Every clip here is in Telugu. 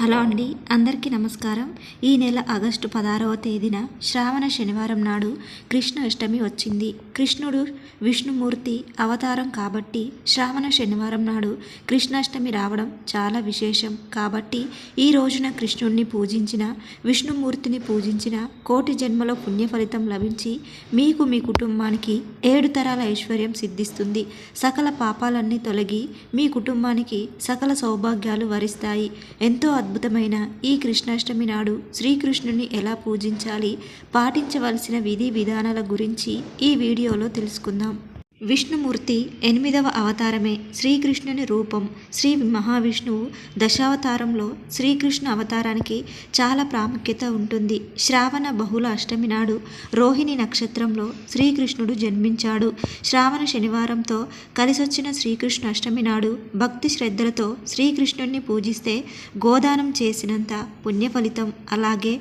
హలో అండి అందరికీ నమస్కారం. ఈ నెల ఆగస్టు పదహారవ తేదీన శ్రావణ శనివారం నాడు కృష్ణ అష్టమి వచ్చింది. కృష్ణుడు విష్ణుమూర్తి అవతారం కాబట్టి శ్రావణ శనివారం నాడు కృష్ణాష్టమి రావడం చాలా విశేషం. కాబట్టి ఈ రోజున కృష్ణుడిని పూజించిన విష్ణుమూర్తిని పూజించిన కోటి జన్మలో పుణ్య ఫలితం లభించి మీకు మీ కుటుంబానికి ఏడు తరాల ఐశ్వర్యం సిద్ధిస్తుంది. సకల పాపాలన్నీ తొలగి మీ కుటుంబానికి సకల సౌభాగ్యాలు వరిస్తాయి. ఎంతో అద్భుతమైన ఈ కృష్ణాష్టమి నాడు శ్రీకృష్ణుని ఎలా పూజించాలి పాటించవలసిన విధి విధానాల గురించి ఈ వీడియోలో తెలుసుకుందాం. విష్ణుమూర్తి ఎనిమిదవ అవతారమే శ్రీకృష్ణుని రూపం. శ్రీ మహావిష్ణువు దశావతారంలో శ్రీకృష్ణ అవతారానికి చాలా ప్రాముఖ్యత ఉంటుంది. శ్రావణ బహుళ అష్టమి నాడు రోహిణి నక్షత్రంలో శ్రీకృష్ణుడు జన్మించాడు. శ్రావణ శనివారంతో కలిసొచ్చిన శ్రీకృష్ణ అష్టమి నాడు భక్తి శ్రద్ధలతో శ్రీకృష్ణుణ్ణి పూజిస్తే గోదానం చేసినంత పుణ్య ఫలితం అలాగే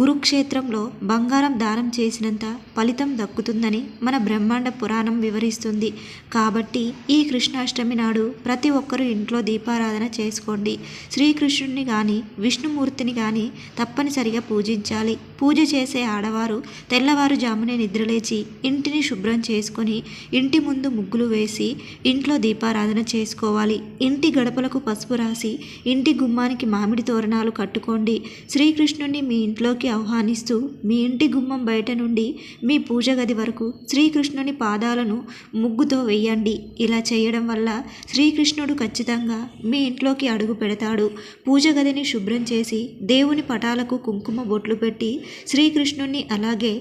గురుక్షేత్రంలో బంగారం దానం చేసినంత ఫలితం దక్కుతుందని మన బ్రహ్మాండ పురాణం వివరిస్తుంది. కాబట్టి ఈ కృష్ణాష్టమి నాడు ప్రతి ఒక్కరూ ఇంట్లో దీపారాధన చేసుకోండి. శ్రీకృష్ణుడిని కానీ విష్ణుమూర్తిని కానీ తప్పనిసరిగా పూజించాలి. పూజ చేసే ఆడవారు తెల్లవారుజామునే నిద్రలేచి ఇంటిని శుభ్రం చేసుకొని ఇంటి ముందు ముగ్గులు వేసి ఇంట్లో దీపారాధన చేసుకోవాలి. ఇంటి గడపలకు పసుపు రాసి ఇంటి గుమ్మానికి మామిడి తోరణాలు కట్టుకోండి. శ్రీకృష్ణుని మీ ఇంట్లోకి ఆహ్వానిస్తూ మీ ఇంటి గుమ్మం బయట నుండి మీ పూజ గది వరకు శ్రీకృష్ణుని పాదాలను ముగ్గుతో వేయండి. ఇలా చేయడం వల్ల శ్రీకృష్ణుడు ఖచ్చితంగా మీ ఇంట్లోకి అడుగు పెడతాడు. పూజ గదిని శుభ్రం చేసి దేవుని పటాలకు కుంకుమ బొట్లు పెట్టి శ్రీకృష్ణుణ్ణి అలాగే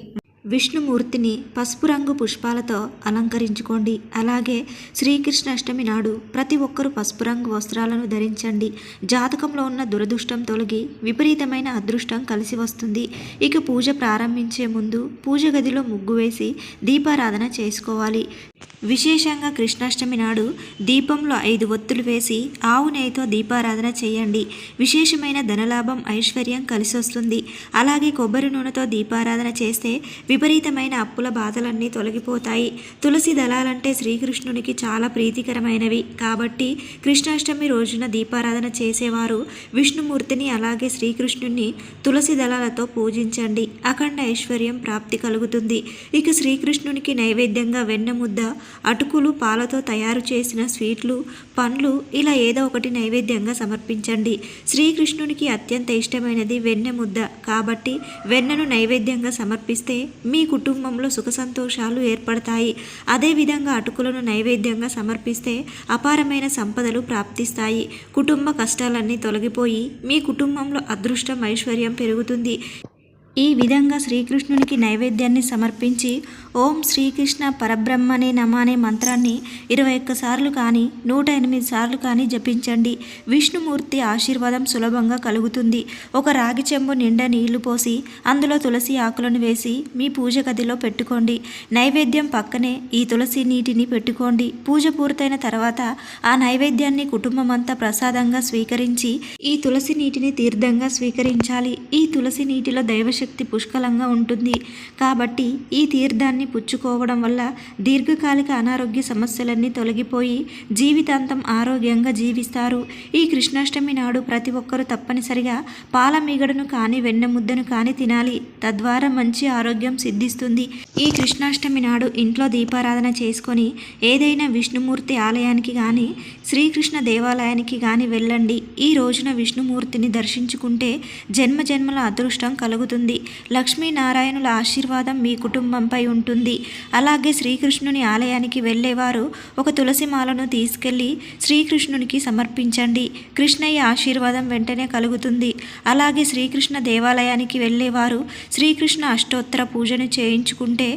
విష్ణుమూర్తిని పసుపు రంగు పుష్పాలతో అలంకరించుకోండి. అలాగే శ్రీకృష్ణ అష్టమి నాడు ప్రతి ఒక్కరూ పసుపు రంగు వస్త్రాలను ధరించండి. జాతకంలో ఉన్న దురదృష్టం తొలగి విపరీతమైన అదృష్టం కలిసి వస్తుంది. ఇక పూజ ప్రారంభించే ముందు పూజ గదిలో ముగ్గు వేసి దీపారాధన చేసుకోవాలి. విశేషంగా కృష్ణాష్టమి నాడు దీపంలో ఐదు ఒత్తులు వేసి ఆవు నెయ్యితో దీపారాధన చేయండి. విశేషమైన ధనలాభం ఐశ్వర్యం కలిసొస్తుంది. అలాగే కొబ్బరి నూనెతో దీపారాధన చేస్తే విపరీతమైన అప్పుల బాధలన్నీ తొలగిపోతాయి. తులసి దళాలంటే శ్రీకృష్ణునికి చాలా ప్రీతికరమైనవి. కాబట్టి కృష్ణాష్టమి రోజున దీపారాధన చేసేవారు విష్ణుమూర్తిని అలాగే శ్రీకృష్ణుని తులసి దళాలతో పూజించండి. అఖండ ఐశ్వర్యం ప్రాప్తి కలుగుతుంది. ఇక శ్రీకృష్ణునికి నైవేద్యంగా వెన్న ముద్ద అటుకులు పాలతో తయారు చేసిన స్వీట్లు పండ్లు ఇలా ఏదో ఒకటి నైవేద్యంగా సమర్పించండి. శ్రీకృష్ణునికి అత్యంత ఇష్టమైనది వెన్నె ముద్ద. కాబట్టి వెన్నను నైవేద్యంగా సమర్పిస్తే మీ కుటుంబంలో సుఖ సంతోషాలు ఏర్పడతాయి. అదేవిధంగా అటుకులను నైవేద్యంగా సమర్పిస్తే అపారమైన సంపదలు ప్రాప్తిస్తాయి. కుటుంబ కష్టాలన్నీ తొలగిపోయి మీ కుటుంబంలో అదృష్టం ఐశ్వర్యం పెరుగుతుంది. ఈ విధంగా శ్రీకృష్ణునికి నైవేద్యాన్ని సమర్పించి ఓం శ్రీకృష్ణ పరబ్రహ్మనే నమ అనే మంత్రాన్ని ఇరవై ఒక్కసార్లు కానీ నూట ఎనిమిది సార్లు కానీ జపించండి. విష్ణుమూర్తి ఆశీర్వాదం సులభంగా కలుగుతుంది. ఒక రాగి చెంబు నిండా నీళ్ళు పోసి అందులో తులసి ఆకులను వేసి మీ పూజ గదిలో పెట్టుకోండి. నైవేద్యం పక్కనే ఈ తులసి నీటిని పెట్టుకోండి. పూజ పూర్తయిన తర్వాత ఆ నైవేద్యాన్ని కుటుంబం అంతా ప్రసాదంగా స్వీకరించి ఈ తులసి నీటిని తీర్థంగా స్వీకరించాలి. ఈ తులసి నీటిలో శక్తి పుష్కలంగా ఉంటుంది. కాబట్టి ఈ తీర్థాన్ని పుచ్చుకోవడం వల్ల దీర్ఘకాలిక అనారోగ్య సమస్యలన్నీ తొలగిపోయి జీవితాంతం ఆరోగ్యంగా జీవిస్తారు. ఈ కృష్ణాష్టమి నాడు ప్రతి ఒక్కరూ తప్పనిసరిగా పాల మీగడను కానీ వెన్నముద్దను కానీ తినాలి. తద్వారా మంచి ఆరోగ్యం సిద్ధిస్తుంది. ఈ కృష్ణాష్టమి నాడు ఇంట్లో దీపారాధన చేసుకొని ఏదైనా విష్ణుమూర్తి ఆలయానికి కానీ శ్రీకృష్ణ దేవాలయానికి కానీ వెళ్ళండి. ఈ రోజున విష్ణుమూర్తిని దర్శించుకుంటే జన్మ జన్మల అదృష్టం కలుగుతుంది. లక్ష్మీనారాయణుల ఆశీర్వాదం మీ కుటుంబంపై ఉంటుంది. అలాగే శ్రీకృష్ణుని ఆలయానికి వెళ్ళేవారు ఒక తులసి మాలను తీసుకెళ్ళి శ్రీకృష్ణునికి సమర్పించండి. కృష్ణయ్య ఆశీర్వాదం వెంటనే కలుగుతుంది. అలాగే శ్రీకృష్ణ దేవాలయానికి వెళ్ళేవారు శ్రీకృష్ణ అష్టోత్తర పూజను చేయించుకుంటే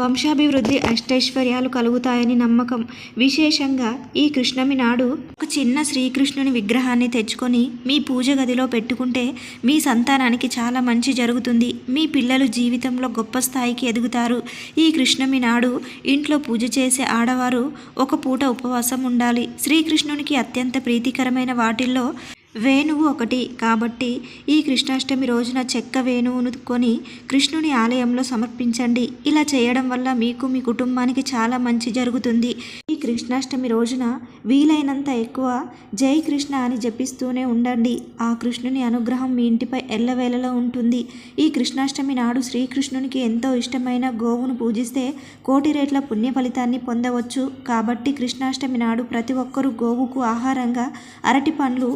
వంశాభివృద్ధి అష్టైశ్వర్యాలు కలుగుతాయని నమ్మకం. విశేషంగా ఈ కృష్ణమి నాడు ఒక చిన్న శ్రీకృష్ణుని విగ్రహాన్ని తెచ్చుకొని మీ పూజ గదిలో పెట్టుకుంటే మీ సంతానానికి చాలా మంచి జరుగుతుంది. మీ పిల్లలు జీవితంలో గొప్ప స్థాయికి ఎదుగుతారు. ఈ కృష్ణమి నాడు ఇంట్లో పూజ చేసే ఆడవారు ఒక పూట ఉపవాసం ఉండాలి. శ్రీకృష్ణునికి అత్యంత ప్రీతికరమైన వాటిల్లో వేణువు ఒకటి కాబట్టి ఈ కృష్ణాష్టమి రోజున చెక్క వేణువును కొని కృష్ణుని ఆలయంలో సమర్పించండి. ఇలా చేయడం వల్ల మీకు మీ కుటుంబానికి చాలా మంచి జరుగుతుంది. ఈ కృష్ణాష్టమి రోజున వీలైనంత ఎక్కువ జై కృష్ణ అని జపిస్తూనే ఉండండి. ఆ కృష్ణుని అనుగ్రహం మీ ఇంటిపై ఎల్లవేళలో ఉంటుంది. ఈ కృష్ణాష్టమి నాడు శ్రీకృష్ణునికి ఎంతో ఇష్టమైన గోవును పూజిస్తే కోటి రేట్ల పుణ్య ఫలితాన్ని పొందవచ్చు. కాబట్టి కృష్ణాష్టమి నాడు ప్రతి ఒక్కరూ గోవుకు ఆహారంగా అరటి పండ్లు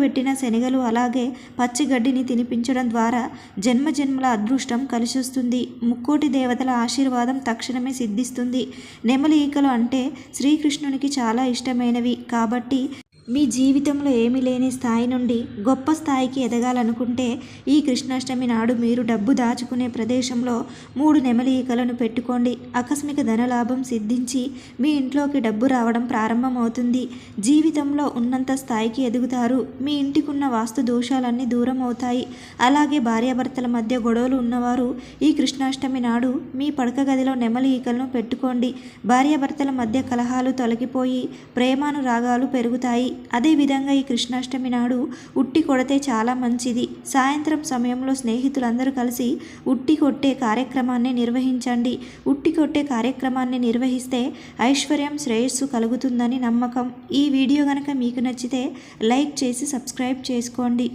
ఉడకబెట్టిన శనగలు అలాగే పచ్చిగడ్డిని తినిపించడం ద్వారా జన్మ జన్మల అదృష్టం కలిసొస్తుంది. ముక్కోటి దేవతల ఆశీర్వాదం తక్షణమే సిద్ధిస్తుంది. నెమలి ఈకలు అంటే శ్రీకృష్ణునికి చాలా ఇష్టమైనవి. కాబట్టి మీ జీవితంలో ఏమీ లేని స్థాయి నుండి గొప్ప స్థాయికి ఎదగాలనుకుంటే ఈ కృష్ణాష్టమి నాడు మీరు డబ్బు దాచుకునే ప్రదేశంలో మూడు నెమలి ఈకలను పెట్టుకోండి. ఆకస్మిక ధనలాభం సిద్ధించి మీ ఇంట్లోకి డబ్బు రావడం ప్రారంభమవుతుంది. జీవితంలో ఉన్నంత స్థాయికి ఎదుగుతారు. మీ ఇంటికున్న వాస్తు దోషాలన్నీ దూరం అవుతాయి. అలాగే భార్యాభర్తల మధ్య గొడవలు ఉన్నవారు ఈ కృష్ణాష్టమి నాడు మీ పడక గదిలో నెమలి ఈకలను పెట్టుకోండి. భార్యాభర్తల మధ్య కలహాలు తొలగిపోయి ప్రేమానురాగాలు పెరుగుతాయి. అదేవిధంగా ఈ కృష్ణాష్టమి నాడు ఉట్టి కొడితే చాలా మంచిది. సాయంత్రం సమయంలో స్నేహితులందరూ కలిసి ఉట్టి కొట్టే కార్యక్రమాన్ని నిర్వహించండి. ఉట్టి కొట్టే కార్యక్రమాన్ని నిర్వహిస్తే ఐశ్వర్యం శ్రేయస్సు కలుగుతుందని నమ్మకం. ఈ వీడియో కనుక మీకు నచ్చితే లైక్ చేసి సబ్స్క్రైబ్ చేసుకోండి.